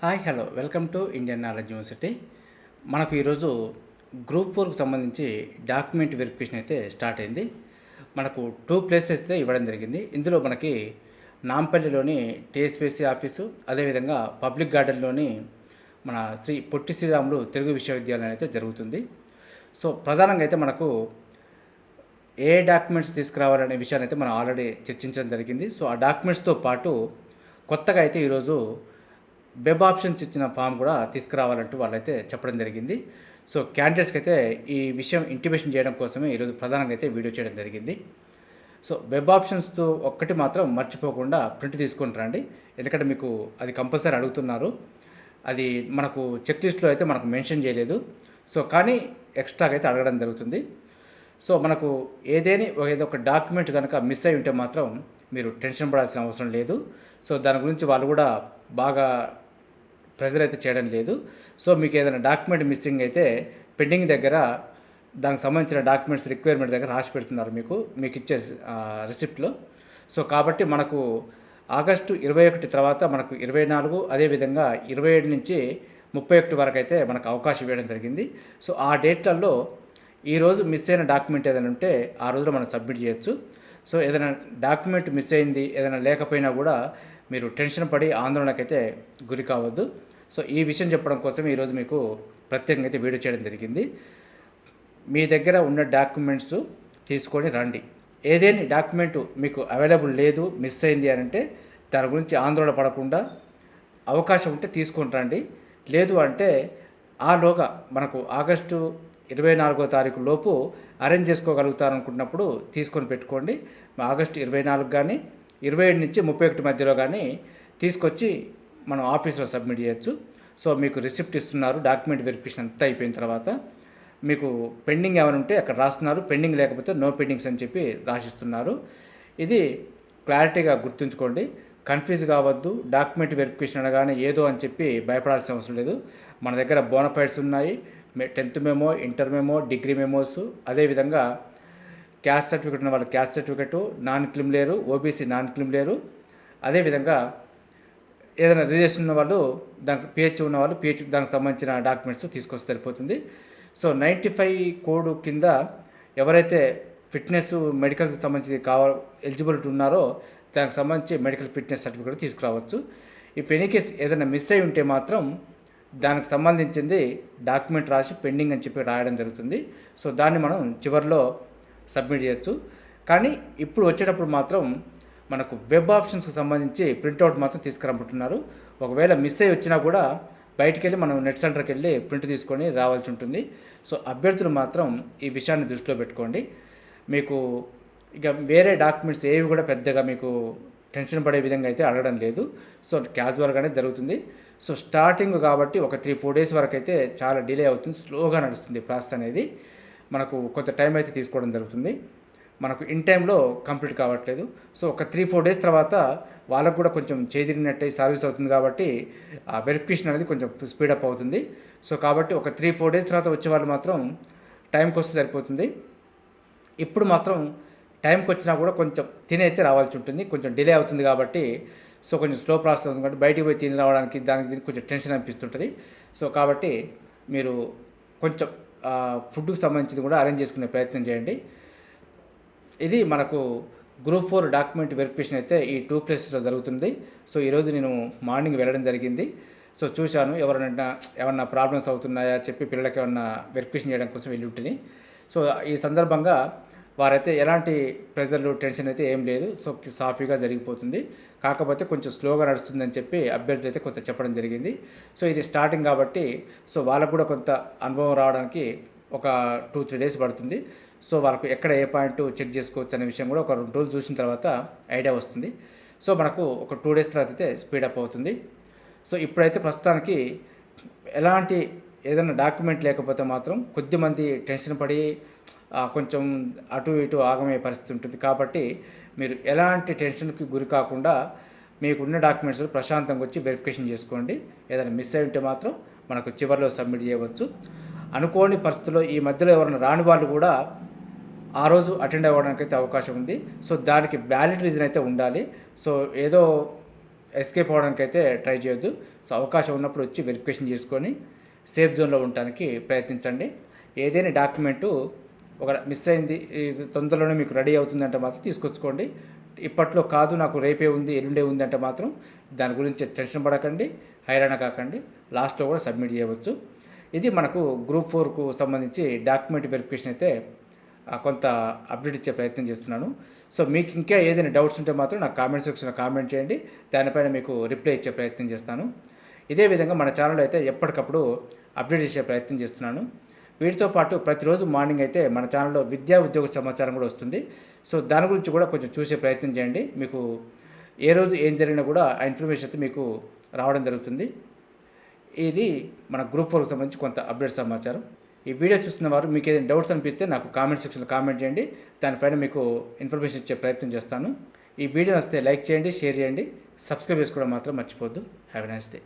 Hi hello. Welcome to Indian knowledge university. మనకు ఈరోజు group ఫోర్కి సంబంధించి డాక్యుమెంట్ వెరిఫికేషన్ అయితే స్టార్ట్ అయింది. మనకు టూ ప్లేసెస్ అయితే ఇవ్వడం జరిగింది. ఇందులో మనకి నాంపల్లిలోని టీఎస్పీసీ ఆఫీసు అదేవిధంగా పబ్లిక్ గార్డెన్లోని మన శ్రీ పొట్టి శ్రీరాములు తెలుగు విశ్వవిద్యాలయం అయితే జరుగుతుంది. సో ప్రధానంగా అయితే మనకు ఏ డాక్యుమెంట్స్ తీసుకురావాలనే విషయాన్ని అయితే మనం ఆల్రెడీ చర్చించడం జరిగింది. సో ఆ డాక్యుమెంట్స్తో పాటు కొత్తగా అయితే ఈరోజు వెబ్ ఆప్షన్స్ ఇచ్చిన ఫామ్ కూడా తీసుకురావాలంటూ వాళ్ళైతే చెప్పడం జరిగింది. సో క్యాండిడేట్స్కి అయితే ఈ విషయం ఇంటిమేషన్ చేయడం కోసమే ఈరోజు ప్రధానంగా అయితే వీడియో చేయడం జరిగింది. సో వెబ్ ఆప్షన్స్తో ఒక్కటి మాత్రం మర్చిపోకుండా ప్రింట్ తీసుకొని రండి. ఎందుకంటే మీకు అది కంపల్సరీ అడుగుతున్నారు. అది మనకు చెక్ లిస్ట్లో అయితే మనకు మెన్షన్ చేయలేదు. సో కానీ ఎక్స్ట్రాగా అయితే అడగడం జరుగుతుంది. సో మనకు ఏదేని ఏదో ఒక డాక్యుమెంట్ కనుక మిస్ అయి ఉంటే మాత్రం మీరు టెన్షన్ పడాల్సిన అవసరం లేదు. సో దాని గురించి వాళ్ళు కూడా బాగా ప్రెజర్ అయితే చేయడం లేదు. సో మీకు ఏదైనా డాక్యుమెంట్ మిస్సింగ్ అయితే పెండింగ్ దగ్గర దానికి సంబంధించిన డాక్యుమెంట్స్ రిక్వైర్మెంట్ దగ్గర రాసి పెడుతున్నారు మీకు మీకు ఇచ్చే రిసిప్ట్లో. సో కాబట్టి మనకు ఆగస్టు ఇరవై ఒకటి తర్వాత మనకు ఇరవై నాలుగు అదేవిధంగా ఇరవై ఏడు నుంచి ముప్పై ఒకటి వరకు అయితే మనకు అవకాశం ఇవ్వడం జరిగింది. సో ఆ డేట్లలో ఈరోజు మిస్ అయిన డాక్యుమెంట్ ఏదైనా ఉంటే ఆ రోజులో మనం సబ్మిట్ చేయొచ్చు. సో ఏదైనా డాక్యుమెంట్ మిస్ అయింది ఏదైనా లేకపోయినా కూడా మీరు టెన్షన్ పడి ఆందోళనకైతే గురి కావద్దు. సో ఈ విషయం చెప్పడం కోసం ఈరోజు మీకు ప్రత్యేకంగా అయితే వీడియో చేయడం జరిగింది. మీ దగ్గర ఉన్న డాక్యుమెంట్స్ తీసుకొని రండి. ఏదేని డాక్యుమెంట్ మీకు అవైలబుల్ లేదు మిస్ అయింది అని అంటే దాని గురించి ఆందోళన పడకుండా అవకాశం ఉంటే తీసుకొని రండి. లేదు అంటే ఆలోగా మనకు ఆగస్టు ఇరవై నాలుగో తారీఖు లోపు అరేంజ్ చేసుకోగలుగుతారనుకున్నప్పుడు తీసుకొని పెట్టుకోండి. ఆగస్టు ఇరవై నాలుగు కానీ ఇరవై ఏడు నుంచి ముప్పై ఒకటి మధ్యలో కానీ తీసుకొచ్చి మనం ఆఫీస్లో సబ్మిట్ చేయొచ్చు. సో మీకు రిసిప్ట్ ఇస్తున్నారు డాక్యుమెంట్ వెరిఫికేషన్ అంతా అయిపోయిన తర్వాత మీకు పెండింగ్ ఏమైనా ఉంటే అక్కడ రాస్తున్నారు. పెండింగ్ లేకపోతే నో పెండింగ్స్ అని చెప్పి రాసిస్తున్నారు. ఇది క్లారిటీగా గుర్తుంచుకోండి. కన్ఫ్యూజ్ కావద్దు. డాక్యుమెంట్ వెరిఫికేషన్ అనగానే ఏదో అని చెప్పి భయపడాల్సిన అవసరం లేదు. మన దగ్గర బోనఫైడ్స్ ఉన్నాయి. Tenth memo inter memo degree memos అదేవిధంగా క్యాస్ట్ సర్టిఫికేట్ ఉన్న వాళ్ళు caste certificate non creamy layer OBC non creamy layer. అదేవిధంగా ఏదైనా రిలేషన్ ఉన్న వాళ్ళు దానికి పిహెచ్ ఉన్న వాళ్ళు పిహెచ్ దానికి సంబంధించిన డాక్యుమెంట్స్ తీసుకొస్తే సరిపోతుంది. సో నైంటీ ఫైవ్ కోడ్ కింద ఎవరైతే ఫిట్నెస్ మెడికల్కి సంబంధించి కావ ఎలిజిబిలిటీ ఉన్నారో దానికి సంబంధించి మెడికల్ ఫిట్నెస్ సర్టిఫికేట్ తీసుకురావచ్చు. ఇఫ్ ఎనీ కేస్ ఏదైనా మిస్ అయి ఉంటే మాత్రం దానికి సంబంధించింది డాక్యుమెంట్ రాసి పెండింగ్ అని చెప్పి రాయడం జరుగుతుంది. సో దాన్ని మనం చివరిలో సబ్మిట్ చేయొచ్చు. కానీ ఇప్పుడు వచ్చేటప్పుడు మాత్రం మనకు వెబ్ ఆప్షన్స్కి సంబంధించి ప్రింట్అవుట్ మాత్రం తీసుకురమ్మంటున్నారు. ఒకవేళ మిస్ అయ్యి వచ్చినా కూడా బయటికి వెళ్ళి మనం నెట్ సెంటర్కి వెళ్ళి ప్రింట్ తీసుకొని రావాల్సి ఉంటుంది. సో అభ్యర్థులు మాత్రం ఈ విషయాన్ని దృష్టిలో పెట్టుకోండి. మీకు ఇక వేరే డాక్యుమెంట్స్ ఏవి కూడా పెద్దగా మీకు టెన్షన్ పడే విధంగా అయితే అడగడం లేదు. సో క్యాజువల్గానే జరుగుతుంది. సో స్టార్టింగ్ కాబట్టి ఒక త్రీ ఫోర్ డేస్ వరకు అయితే చాలా డిలే అవుతుంది. స్లోగా నడుస్తుంది ప్రాసెస్ అనేది. మనకు కొంత టైం అయితే తీసుకోవడం జరుగుతుంది. మనకు ఇన్ టైంలో కంప్లీట్ కావట్లేదు. సో ఒక త్రీ ఫోర్ డేస్ తర్వాత వాళ్ళకు కూడా కొంచెం చేదిరినట్టే సర్వీస్ అవుతుంది కాబట్టి ఆ వెరిఫికేషన్ అనేది కొంచెం స్పీడప్ అవుతుంది. సో కాబట్టి ఒక త్రీ ఫోర్ డేస్ తర్వాత వచ్చే వాళ్ళు మాత్రం టైంకి వస్తే సరిపోతుంది. ఇప్పుడు మాత్రం టైంకి వచ్చినా కూడా కొంచెం తినైతే రావాల్సి ఉంటుంది. కొంచెం డిలే అవుతుంది కాబట్టి సో కొంచెం స్లో ప్రాసెస్ అవుతుంది కాబట్టి బయటికి పోయి తిని రావడానికి దానికి కొంచెం టెన్షన్ అనిపిస్తుంటుంది. సో కాబట్టి మీరు కొంచెం ఫుడ్కి సంబంధించింది కూడా అరేంజ్ చేసుకునే ప్రయత్నం చేయండి. ఇది మనకు గ్రూప్ ఫోర్ డాక్యుమెంట్ వెరిఫికేషన్ అయితే ఈ టూ ప్లేసెస్లో జరుగుతుంది. సో ఈరోజు నేను మార్నింగ్ వెళ్ళడం జరిగింది. సో చూశాను ఎవరైనా ఏమన్నా ప్రాబ్లమ్స్ అవుతున్నాయా చెప్పి పిల్లలకి ఏమన్నా వెరిఫికేషన్ చేయడం కోసం వెళ్ళి ఉంటుంది. సో ఈ సందర్భంగా వారైతే ఎలాంటి ప్రెజర్లు టెన్షన్ అయితే ఏం లేదు. సో సాఫీగా జరిగిపోతుంది. కాకపోతే కొంచెం స్లోగా నడుస్తుందని చెప్పి అభ్యర్థులు అయితే కొంత చెప్పడం జరిగింది. సో ఇది స్టార్టింగ్ కాబట్టి సో వాళ్ళకు కూడా కొంత అనుభవం రావడానికి ఒక టూ త్రీ డేస్ పడుతుంది. సో వాళ్ళకు ఎక్కడ ఏ పాయింట్ చెక్ చేసుకోవచ్చు అనే విషయం కూడా ఒక రెండు రోజులు చూసిన తర్వాత ఐడియా వస్తుంది. సో మనకు ఒక టూ డేస్ తర్వాత అయితే స్పీడప్ అవుతుంది. సో ఇప్పుడైతే ప్రస్తుతానికి ఎలాంటి ఏదైనా డాక్యుమెంట్ లేకపోతే మాత్రం కొద్దిమంది టెన్షన్ పడి కొంచెం అటు ఇటు ఆగమయ్యే పరిస్థితి ఉంటుంది. కాబట్టి మీరు ఎలాంటి టెన్షన్కి గురి కాకుండా మీకున్న డాక్యుమెంట్స్ ప్రశాంతంగా వచ్చి వెరిఫికేషన్ చేసుకోండి. ఏదైనా మిస్ అయి ఉంటే మాత్రం మనకు చివరిలో సబ్మిట్ చేయవచ్చు. అనుకోని పరిస్థితుల్లో ఈ మధ్యలో ఎవరైనా రాని వాళ్ళు కూడా ఆ రోజు అటెండ్ అవ్వడానికి అయితే అవకాశం ఉంది. సో దానికి వ్యాలిడ్ రీజన్ అయితే ఉండాలి. సో ఏదో ఎస్కేప్ అవ్వడానికి అయితే ట్రై చేయొద్దు. సో అవకాశం ఉన్నప్పుడు వచ్చి వెరిఫికేషన్ చేసుకొని సేఫ్ జోన్లో ఉండటానికి ప్రయత్నించండి. ఏదైనా డాక్యుమెంటు ఒక మిస్ అయింది ఇది తొందరలోనే మీకు రెడీ అవుతుందంటే మాత్రం తీసుకొచ్చుకోండి. ఇప్పట్లో కాదు నాకు రేపే ఉంది ఎల్లుండే ఉంది అంటే మాత్రం దాని గురించి టెన్షన్ పడకండి హైరాణ కాకండి లాస్ట్లో కూడా సబ్మిట్ చేయవచ్చు. ఇది మనకు గ్రూప్ ఫోర్కు సంబంధించి డాక్యుమెంట్ వెరిఫికేషన్ అయితే కొంత అప్డేట్ ఇచ్చే ప్రయత్నం చేస్తున్నాను. సో మీకు ఇంకా ఏదైనా డౌట్స్ ఉంటే మాత్రం నాకు కామెంట్ సెక్షన్లో కామెంట్ చేయండి. దానిపైన మీకు రిప్లై ఇచ్చే ప్రయత్నం చేస్తాను. ఇదే విధంగా మన ఛానల్ అయితే ఎప్పటికప్పుడు అప్డేట్ చేసే ప్రయత్నం చేస్తున్నాను. వీటితో పాటు ప్రతిరోజు మార్నింగ్ అయితే మన ఛానల్లో విద్యా ఉద్యోగ సమాచారం కూడా వస్తుంది. సో దాని గురించి కూడా కొంచెం చూసే ప్రయత్నం చేయండి. మీకు ఏ రోజు ఏం జరిగినా కూడా ఆ ఇన్ఫర్మేషన్ అయితే మీకు రావడం జరుగుతుంది. ఇది మన గ్రూప్ వర్క్ సంబంధించి కొంత అప్డేట్ సమాచారం. ఈ వీడియో చూస్తున్న వారు మీకు ఏదైనా డౌట్స్ అనిపిస్తే నాకు కామెంట్ సెక్షన్లో కామెంట్ చేయండి. దానిపైన మీకు ఇన్ఫర్మేషన్ ఇచ్చే ప్రయత్నం చేస్తాను. ఈ వీడియో వస్తే లైక్ చేయండి షేర్ చేయండి. సబ్స్క్రైబ్ చేసుకోవడం మాత్రం మర్చిపోద్దు హ్యావ్ ఎ నైస్ డే